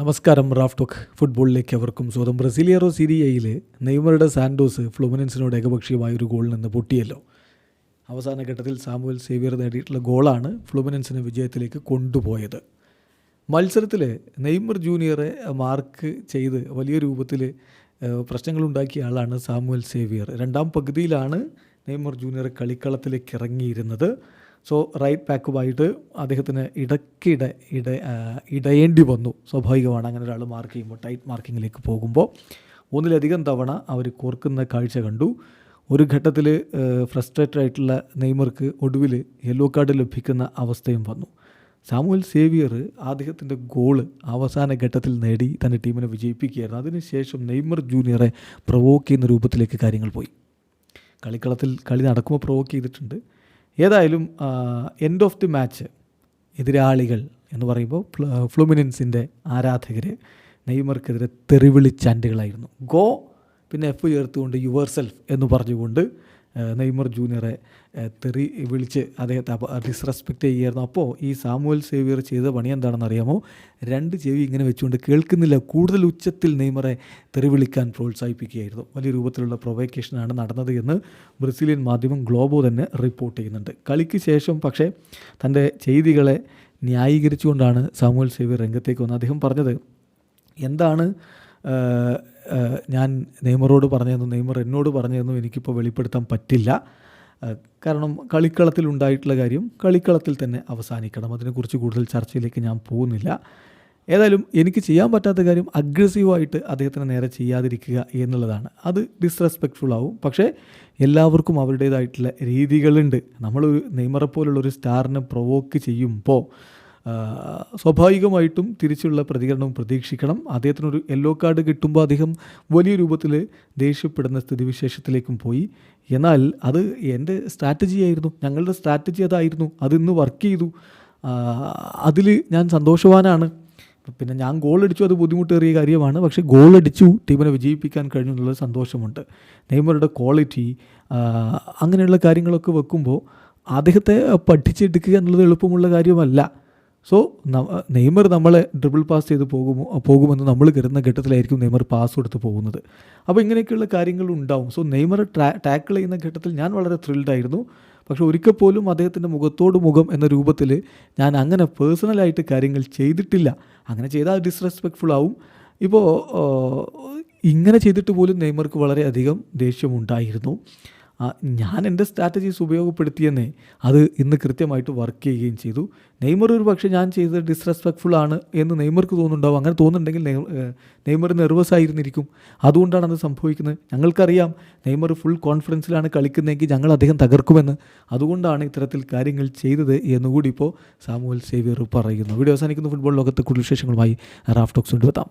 നമസ്കാരം Raf talk ഫുട്ബോളിലേക്ക് അവർക്കും സ്വന്തം ബ്രസീലിയറോ സിരിയയിലെ നെയ്മറുടെ സാൻഡോസ് ഫ്ലുമിനൻസിനോട് ഏകപക്ഷീയമായ ഒരു ഗോളിൽ നിന്ന് പൊട്ടിയല്ലോ. അവസാന ഘട്ടത്തിൽ സാമുവൽ സേവിയർ നേടിയിട്ടുള്ള ഗോളാണ് ഫ്ലുമിനൻസിനെ വിജയത്തിലേക്ക് കൊണ്ടുപോയത്. മത്സരത്തിൽ നെയ്മർ ജൂനിയറെ മാർക്ക് ചെയ്ത് വലിയ രൂപത്തിൽ പ്രശ്നങ്ങളുണ്ടാക്കിയ ആളാണ് സാമുവൽ സേവിയർ. രണ്ടാം പകുതിയിലാണ് നെയ്മർ ജൂനിയർ കളിക്കളത്തിലേക്ക് ഇറങ്ങിയിരുന്നത്. സോ റൈറ്റ് ബാക്കുമായിട്ട് അദ്ദേഹത്തിന് ഇടയ്ക്കിടെ ഇട ഇടയേണ്ടി വന്നു. സ്വാഭാവികമാണ് അങ്ങനെ ഒരാൾ മാർക്ക് ചെയ്യുമ്പോൾ ടൈറ്റ് മാർക്കിങ്ങിലേക്ക് പോകുമ്പോൾ. ഒന്നിലധികം തവണ അവർ കോർക്കുന്ന കാഴ്ച കണ്ടു. ഒരു ഘട്ടത്തിൽ ഫ്രസ്ട്രേറ്റഡ് ആയിട്ടുള്ള നെയ്മർക്ക് ഒടുവിൽ യെല്ലോ കാർഡ് ലഭിക്കുന്ന അവസ്ഥയും വന്നു. സാമുവൽ സേവിയർ അദ്ദേഹത്തിന്റെ ഗോൾ അവസാന ഘട്ടത്തിൽ നേടി തന്റെ ടീമിനെ വിജയിപ്പിക്കുകയായിരുന്നു. അതിനുശേഷം നെയ്മർ ജൂനിയറെ പ്രൊവോക്ക് ചെയ്യുന്ന രൂപത്തിലേക്ക് കാര്യങ്ങൾ പോയി. കളിക്കളത്തിൽ കളി നടക്കുമ്പോൾ പ്രൊവോക്ക് ചെയ്തിട്ടുണ്ട്. ഏതായാലും എൻഡ് ഓഫ് ദി മാച്ച് എതിരാളികൾ എന്ന് പറയുമ്പോൾ ഫ്ല- ഫ്ലുമിനൻസിന്റെ ആരാധകർ നെയ്മർക്കെതിരെ തെറിവിളിച്ചാൻഡുകളായിരുന്നു ഗോ പിന്നെ എഫ് ചേർത്തുകൊണ്ട് യുവർ സെൽഫ് എന്ന് പറഞ്ഞുകൊണ്ട് നെയ്മർ ജൂനിയറെ തെറി വിളിച്ച് അദ്ദേഹത്തെ ഡിസ്റെസ്പെക്റ്റ് ചെയ്യുമായിരുന്നു അപ്പോൾ ഈ സാമുവൽ സേവിയർ ചെയ്ത പണി എന്താണെന്ന് അറിയാമോ? രണ്ട് ചെവി ഇങ്ങനെ വെച്ചുകൊണ്ട് കേൾക്കുന്നില്ല. കൂടുതൽ ഉച്ചത്തിൽ നെയ്മറെ തെറി വിളിക്കാൻ പ്രോത്സാഹിപ്പിക്കുകയായിരുന്നു. വലിയ രൂപത്തിലുള്ള പ്രൊവക്കേഷനാണ് നടന്നത് എന്ന് ബ്രസീലിയൻ മാധ്യമം ഗ്ലോബോ തന്നെ റിപ്പോർട്ട് ചെയ്യുന്നുണ്ട്. കളിക്ക് ശേഷം പക്ഷേ തന്റെ ചെയ്തികളെ ന്യായീകരിച്ചുകൊണ്ടാണ് സാമുവൽ സേവിയർ രംഗത്തേക്ക് വന്നത്. അദ്ദേഹം പറഞ്ഞത് എന്താണ് ഞാൻ നെയ്മറോട് പറഞ്ഞു പറഞ്ഞതെന്നും നെയ്മർ എന്നോട് പറഞ്ഞു പറഞ്ഞതെന്നും എനിക്കിപ്പോൾ വെളിപ്പെടുത്താൻ പറ്റില്ല. കാരണം കളിക്കളത്തിൽ ഉണ്ടായിട്ടുള്ള കാര്യം കളിക്കളത്തിൽ തന്നെ അവസാനിക്കണം. അതിനെക്കുറിച്ച് കൂടുതൽ ചർച്ചയിലേക്ക് ഞാൻ പോകുന്നില്ല. ഏതായാലും എനിക്ക് ചെയ്യാൻ പറ്റാത്ത കാര്യം അഗ്രസീവായിട്ട് അദ്ദേഹത്തിന് നേരെ ചെയ്യാതിരിക്കുക എന്നുള്ളതാണ്. അത് ഡിസ്റെസ്പെക്ട്ഫുൾ ആവും. പക്ഷേ എല്ലാവർക്കും അവരുടേതായിട്ടുള്ള രീതികളുണ്ട്. നമ്മൾ നെയ്മറെ പോലുള്ള ഒരു സ്റ്റാറിനെ പ്രൊവോക്ക് ചെയ്യുമ്പോൾ സ്വാഭാവികമായിട്ടും തിരിച്ചുള്ള പ്രതികരണവും പ്രതീക്ഷിക്കണം. അദ്ദേഹത്തിനൊരു യെല്ലോ കാർഡ് കിട്ടുമ്പോൾ അദ്ദേഹം വലിയ രൂപത്തിൽ ദേഷ്യപ്പെടുന്ന സ്ഥിതിവിശേഷത്തിലേക്കും പോയി. എന്നാൽ അത് എന്റെ സ്ട്രാറ്റജി ആയിരുന്നു. ഞങ്ങളുടെ സ്ട്രാറ്റജി അതായിരുന്നു. അതിന്ന് വർക്ക് ചെയ്തു. അതിൽ ഞാൻ സന്തോഷവാനാണ്. പിന്നെ ഞാൻ ഗോൾ അടിച്ചു അത് ബുദ്ധിമുട്ടേറിയ കാര്യമാണ്. പക്ഷേ ഗോൾ അടിച്ചു ടീമിനെ വിജയിപ്പിക്കാൻ കഴിഞ്ഞു എന്നുള്ള സന്തോഷമുണ്ട്. നെയ്മറുടെ ക്വാളിറ്റി അങ്ങനെയുള്ള കാര്യങ്ങളൊക്കെ വെക്കുമ്പോൾ അദ്ദേഹത്തെ പഠിച്ചെടുക്കുക എന്നുള്ളത് എളുപ്പമുള്ള കാര്യമല്ല. സോ നെയ്മർ നമ്മളെ ഡ്രിബിൾ പാസ് ചെയ്ത് പോകുമോ പോകുമെന്ന് നമ്മൾ കരുതുന്ന ഘട്ടത്തിലായിരിക്കും നെയ്മർ പാസ് കൊടുത്ത് പോകുന്നത്. അപ്പോൾ ഇങ്ങനെയൊക്കെയുള്ള കാര്യങ്ങൾ ഉണ്ടാവും. സോ നെയ്മർ ടാക്കിൾ ചെയ്യുന്ന ഘട്ടത്തിൽ ഞാൻ വളരെ ത്രിൽഡ് ആയിരുന്നു. പക്ഷെ ഒരിക്കൽ പോലും അദ്ദേഹത്തിന്റെ മുഖത്തോട് മുഖം എന്ന രൂപത്തിൽ ഞാൻ അങ്ങനെ പേഴ്സണലായിട്ട് കാര്യങ്ങൾ ചെയ്തിട്ടില്ല. അങ്ങനെ ചെയ്താൽ ഡിസ്റെസ്പെക്ട്ഫുൾ ആവും. ഇപ്പോൾ ഇങ്ങനെ ചെയ്തിട്ട് പോലും നെയ്മർക്ക് വളരെയധികം ദേഷ്യമുണ്ടായിരുന്നു ഞാൻ എന്റെ സ്ട്രാറ്റജീസ് ഉപയോഗപ്പെടുത്തിയെന്നേ അത് ഇന്ന് കൃത്യമായിട്ട് വർക്ക് ചെയ്യുകയും ചെയ്തു. നെയ്മർ ഒരു പക്ഷേ ഞാൻ ചെയ്തത് ഡിസ്റെസ്പെക്ട്ഫുൾ ആണ് എന്ന് നെയ്മർക്ക് തോന്നുന്നുണ്ടാവും. അങ്ങനെ തോന്നുന്നുണ്ടെങ്കിൽ നെയ്മർ നെർവസ് ആയിരുന്നിരിക്കും. അതുകൊണ്ടാണ് അത് സംഭവിക്കുന്നത്. ഞങ്ങൾക്കറിയാം നെയ്മർ ഫുൾ കോൺഫിഡൻസിലാണ് കളിക്കുന്നതെങ്കിൽ ഞങ്ങൾ അദ്ദേഹം തകർക്കുമെന്ന്. അതുകൊണ്ടാണ് ഇത്തരത്തിൽ കാര്യങ്ങൾ ചെയ്തത് എന്നുകൂടി ഇപ്പോൾ സാമുവൽ സേവിയർ പറയുന്നു. വീഡിയോ അവസാനിക്കുന്നു. ഫുട്ബോൾ ലോകത്തെ കൂടുതൽ വിശേഷങ്ങളുമായി റാഫ്റ്റോക്സ് കൊണ്ടുവെത്താം